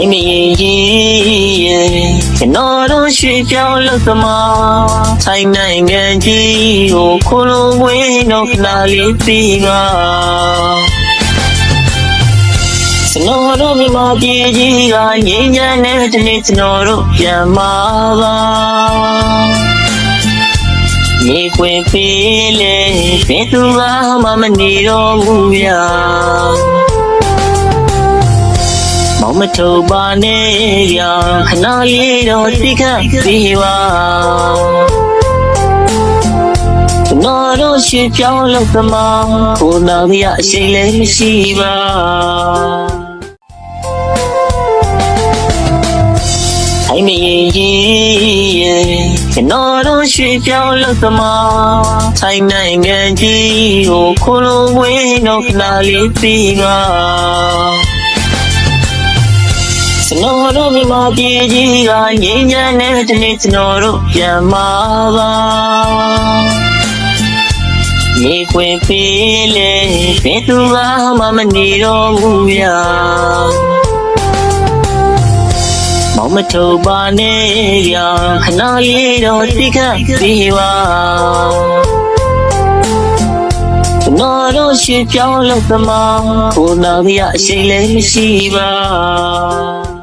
ထိုင်မရင်ကြီးရဲ့ကျွန်တော်တို့ရွှေပြောင်းလို့သမားထိုင်နိုင်ငံကြီးကိုခိုးလုံးဝင်းတော့ခဏလေးပြီးပါကျွန်တော်တို့မြမပြည်ကြီးကငြိမ်းချမ်းတဲ့ဒီနေ့ကျွန်တော်တို့ပြန်มาပါမြေခွင်ပေးလေဘယ်သူမှမနေတော့ဘူးဗျာ မောင်မထုတ်ပါနဲ့ရခဏလေးတော့သိခတ်ပြီးပါကျွန်တော်တို့ရွှေပြောင်းလို့သမားကိုနာရအရှိန်လည်းမရှိပါထိုင်မရင်ကြီးရဲ့ကျွန်တော်တို့ရွှေပြောင်းလို့သမားထိုင်နိုင်ငံကြီးကိုခိုးလုံးဝင်းတော့ခဏလေးပြီးပါကျွန် တော်တို့မြမပြည်ကြီးကငြိမ်းချမ်းတဲ့ဒီနေ့ကျွန်တော်တို့ပြန်มาပါမြေခွင်ပေးလေဘယ်သူမှမနေတော့ဘူးဗျာမောင်မထုတ်ပါနဲ့ဗျာခဏလေးတော့သိခတ်ပြီးပါကျွန်တော်တို့ရွှေပြောင်းလို့သမားကိုနာရအရှိန်လည်းမရှိပါ